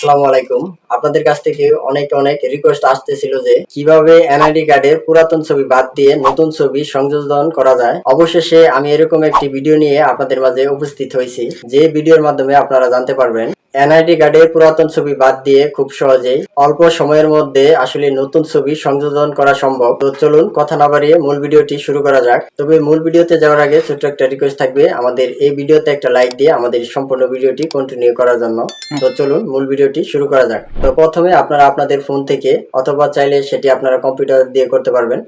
আসসালামু আলাইকুম। আপনাদের কাছ থেকে অনেক অনেক রিকোয়েস্ট আসতেছিল যে কীভাবে এনআইডি কার্ডের পুরাতন ছবি বাদ দিয়ে নতুন ছবি সংযোজন করা যায়। অবশেষে আমি এরকম একটি ভিডিও নিয়ে আপনাদের মাঝে উপস্থিত হয়েছি। যে ভিডিওর মাধ্যমে আপনারা জানতে পারবেন এনআইডি কার্ডের পুরাতন ছবি বাদ দিয়ে খুব সহজেই অল্প সময়ের মধ্যে আসলে নতুন ছবি সংযোজন করা সম্ভব। তো চলুন কথা না বাড়িয়ে মূল ভিডিওটি শুরু করা যাক। তবে মূল ভিডিওতে যাওয়ার আগে ছোট্ট একটা রিকোয়েস্ট থাকবে। আমাদের এই ভিডিওতে একটা লাইক দিয়ে আমাদের সম্পূর্ণ ভিডিওটি কন্টিনিউ করার জন্য। তো চলুন মূল ভিডিওটি শুরু করা যাক। তো প্রথমে আপনারা আপনাদের ফোন থেকে অথবা চাইলে সেটি আপনারা কম্পিউটার দিয়ে করতে পারবেন।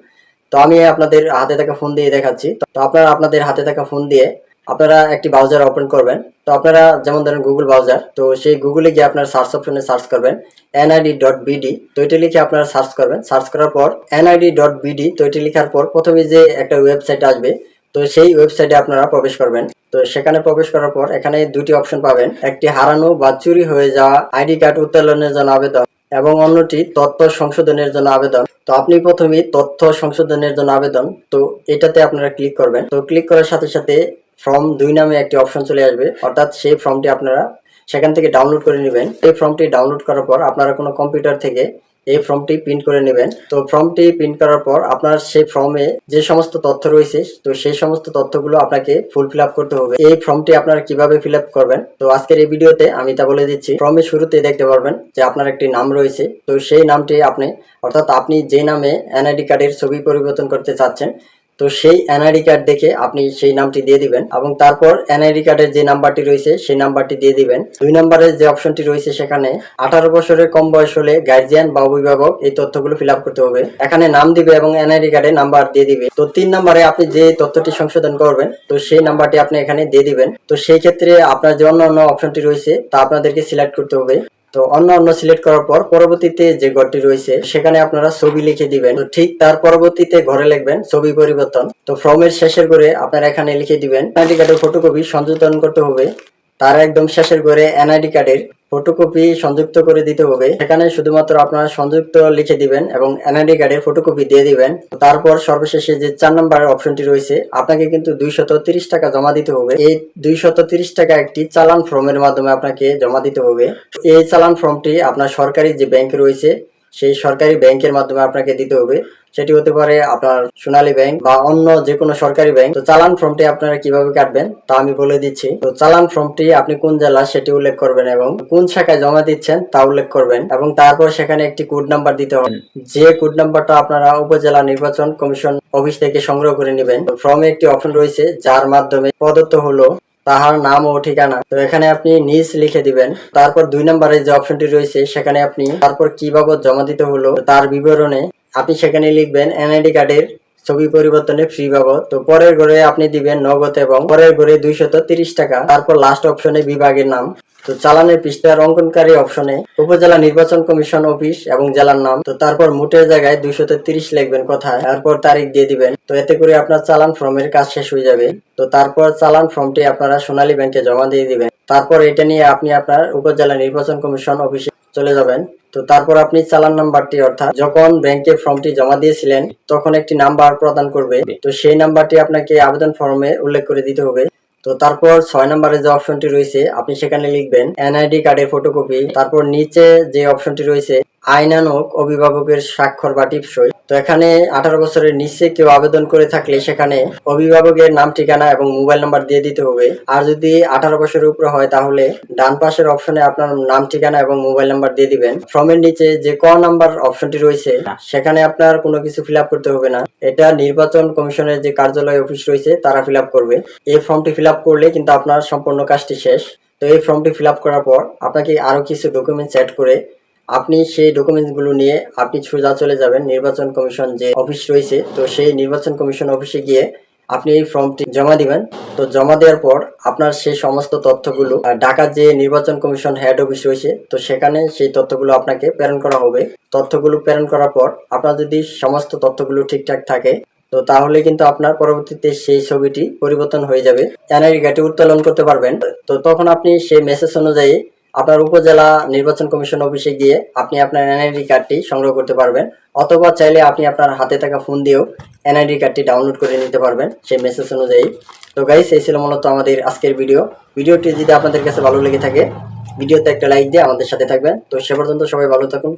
তো আমি আপনাদের হাতে থাকা ফোন দিয়ে দেখাচ্ছি। তো আপনারা আপনাদের হাতে থাকা ফোন দিয়ে আপনারা একটি ব্রাউজার ওপেন করবেন। তো আপনারা যেমন ধরেন গুগল ব্রাউজার তো সেই গুগলে গিয়ে আপনার সার্চ অপশনে সার্চ করবেন এনআইডি ডট বিডি তো এটা লিখে আপনারা সার্চ করবেন। সার্চ করার পর এনআইডি ডট বিডি তো এটা লেখার পর প্রথমে যে একটা ওয়েবসাইট আসবে তো সেই ওয়েবসাইটে আপনারা প্রবেশ করবেন। তো সেখানে প্রবেশ করার পর এখানে দুটি অপশন পাবেন। একটি হারানো বা চুরি হয়ে যাওয়া আইডি কার্ড উত্তোলনের জন্য আবেদন এবং অন্যটি তথ্য সংশোধনের জন্য আবেদন। তো আপনি প্রথমে তথ্য সংশোধনের জন্য আবেদন। তো এটাতে আপনারা ক্লিক করবেন। তো ক্লিক করার সাথে সাথে ফর্ম দুই নামে একটি অপশন চলে আসবে। অর্থাৎ সেই ফর্মটি আপনারা সেখান থেকে ডাউনলোড করে নেবেন। এই ফর্মটি ডাউনলোড করার পর আপনারা কোনো কম্পিউটার থেকে এই ফর্মটি প্রিন্ট করে নেবেন। তো ফর্মটি প্রিন্ট করার পর আপনার সেই ফর্মে যে সমস্ত তথ্য রয়েছে, তো সেই সমস্ত তথ্যগুলো আপনাকে ফুল ফিল করতে হবে। এই ফর্মটি আপনারা কীভাবে ফিল করবেন? তো আজকের এই ভিডিওতে আমি তা বলে দিচ্ছি। ফর্মের শুরুতে দেখতে পারবেন যে আপনার একটি নাম রয়েছে। তো সেই নামটি আপনি, অর্থাৎ আপনি যে নামে এনআইডি কার্ডের ছবি পরিবর্তন করতে চাচ্ছেন তো সেই এনআইডি কার্ড দেখে আপনি সেই নামটি দিয়ে দিবেন এবং তারপর এনআইডি কার্ডের যে নাম্বারটি রয়েছে সেই নাম্বারটি দিয়ে দিবেন। দুই নম্বরের যে অপশনটি রয়েছে সেখানে আঠারো বছরের কম বয়স হলে গার্জিয়ান বা অভিভাবক এই তথ্যগুলো ফিল করতে হবে। এখানে নাম দিবে এবং এনআইডি কার্ডে নাম্বার দিয়ে দিবে। তো তিন নাম্বারে আপনি যে তথ্যটি সংশোধন করবেন, তো সেই নাম্বারটি আপনি এখানে দিয়ে দিবেন। তো সেই ক্ষেত্রে আপনার যে অন্য অন্য অপশনটি রয়েছে তা আপনাদেরকে সিলেক্ট করতে হবে। তো অন্য অন্য সিলেক্ট করার পর পরবর্তীতে যে ঘরটি রয়েছে, সেখানে আপনারা ছবি লিখে দিবেন। তো ঠিক তার পরবর্তীতে ঘরে লিখবেন ছবি পরিবর্তন। তো ফর্মের শেষের করে আপনারা এখানে লিখে দিবেন। আইডি কার্ডের ফটোকপি সংযোজন করতে হবে। তার একদম শেষের করে এনআইডি কার্ডের ফটোকপি সংযুক্ত করে দিতে হবে। সেখানে শুধুমাত্র আপনারা সংযুক্ত লিখে দিবেন এবং এনআইডি কার্ডের ফটোকপি দিয়ে দিবেন। তারপর সর্বশেষে যে চার নম্বর অপশনটি রয়েছে, আপনাকে কিন্তু দুইশত টাকা জমা দিতে হবে। এই দুইশত তিরিশ টাকা একটি চালান ফর্মের মাধ্যমে আপনাকে জমা দিতে হবে। এই চালান ফর্মটি আপনার সরকারি যে ব্যাংক রয়েছে, সেই সরকারি ব্যাংকের মাধ্যমে আপনাকে দিতে হবে। সেটি হতে পারে আপনার সোনালী ব্যাংক বা অন্য যে কোনো সরকারি ব্যাংক। তো চালান ফর্মটি আপনারা কীভাবে কাটবেন তা আমি বলে দিচ্ছি। তো চালান ফর্মটি আপনি কোন জেলা সেটি উল্লেখ করবেন এবং কোন শাখায় জমা দিচ্ছেন তা উল্লেখ করবেন এবং তারপর সেখানে একটি কোড নাম্বার দিতে হবে। যে কোড নাম্বারটা আপনারা উপজেলা নির্বাচন কমিশন অফিস থেকে সংগ্রহ করে নেবেন ফর্মে একটি অপশন রয়েছে যার মাধ্যমে প্রদত্ত হলো তাহার নাম ও ঠিকানা। তো এখানে আপনি নিজ লিখে দিবেন, তারপর দুই নম্বরে যে অপশনটি রয়েছে সেখানে আপনি তারপর কি বাবদ জমা দিতে হলো তার বিবরণে আপনি সেখানে লিখবেন এনআইডি কার্ডের ছবি পরিবর্তনে ফ্রি বাবদ। তো পরের ঘরে আপনি দিবেন নগদ এবং পরের ঘরে দুইশত তিরিশ টাকা। তারপর লাস্ট অপশনে বিভাগের নাম। তো চালানের পৃষ্ঠার অঙ্কনকারী অপশনে উপজেলা নির্বাচন কমিশন অফিস এবং জেলার নাম। তো তারপর মোটের জায়গায় দুইশত তিরিশ লিখবেন কোথায়। তারপর তারিখ দিয়ে দিবেন। তো এতে করে আপনার চালান ফর্মের কাজ শেষ হয়ে যাবে। তো তারপর চালান ফর্মটি আপনারা সোনালী ব্যাংকে জমা দিয়ে দিবেন। তারপর এটা নিয়ে আপনি আপনার উপজেলা নির্বাচন কমিশন অফিসে চলে যাবেন। তো তারপর আপনি চালান নাম্বারটি অর্থাৎ যখন ব্যাংকে ফর্মটি জমা দিয়েছিলেন, তখন একটি নাম্বার প্রদান করবে। তো সেই নাম্বারটি আপনাকে আবেদন ফর্মে উল্লেখ করে দিতে হবে। তো তারপর ছয় নম্বরে যে অপশনটি রয়েছে, আপনি সেখানে লিখবেন এনআইডি কার্ডের ফটোকপি তারপর নিচে যে অপশনটি রয়েছে আইনানুক অভিভাবকের স্বাক্ষর বা টিপসই। তো এখানে আঠারো বছরের নিচে কেউ আবেদন করে থাকলে সেখানে অভিভাবকের নাম, ঠিকানা এবং মোবাইল নাম্বার দিয়ে দিতে হবে। আর যদি আঠারো বছরের উপরে হয় তাহলে ডান পাশের অপশনে আপনার নাম, ঠিকানা এবং মোবাইল নাম্বার দিয়ে দিবেন। ফর্মের নিচে যে ক নাম্বার অপশনটি রয়েছে, সেখানে আপনার কোনো কিছু ফিল করতে হবে না। এটা নির্বাচন কমিশনের যে কার্যালয় অফিস রয়েছে, তারা ফিল করবে। এই ফর্মটি ফিল করলে কিন্তু আপনার সম্পূর্ণ কাজটি শেষ। তো এই ফর্মটি ফিল করার পর আপনাকে আরও কিছু ডকুমেন্টস অ্যাড করে আপনি সেই ডকুমেন্টসগুলো নিয়ে আপনি সোজা চলে যাবেন, নির্বাচন কমিশন যে অফিস রয়েছে, তো সেই নির্বাচন কমিশন অফিসে গিয়ে আপনি এই ফর্মটি জমা দিবেন। তো জমা দেওয়ার পর আপনার সেই সমস্ত তথ্যগুলো ঢাকার যে নির্বাচন কমিশন হেড অফিস রয়েছে, তো সেখানে সেই তথ্যগুলো আপনাকে প্রেরণ করা হবে। তথ্যগুলো প্রেরণ করার পর আপনার যদি সমস্ত তথ্যগুলো ঠিকঠাক থাকে, তো তাহলে কিন্তু আপনার পরবর্তীতে সেই ছবিটি পরিবর্তন হয়ে যাবে। এনআইডি কার্ডটি উত্তোলন করতে পারবেন। তো তখন আপনি সেই মেসেজ অনুযায়ী আপনার উপজেলা নির্বাচন কমিশন অফিসে গিয়ে আপনি আপনার এনআইডি কার্ডটি সংগ্রহ করতে পারবেন, অথবা চাইলে আপনি আপনার হাতে থাকা ফোন দিয়েও এনআইডি কার্ডটি ডাউনলোড করে নিতে পারবেন সেই মেসেজ অনুযায়ী। তো গাইস এই ছিল মূলত আমাদের আজকের ভিডিও ভিডিওটি যদি আপনাদের কাছে ভালো লেগে থাকে ভিডিওতে একটা লাইক দিয়ে আমাদের সাথে থাকবেন। তো সে পর্যন্ত সবাই ভালো থাকুন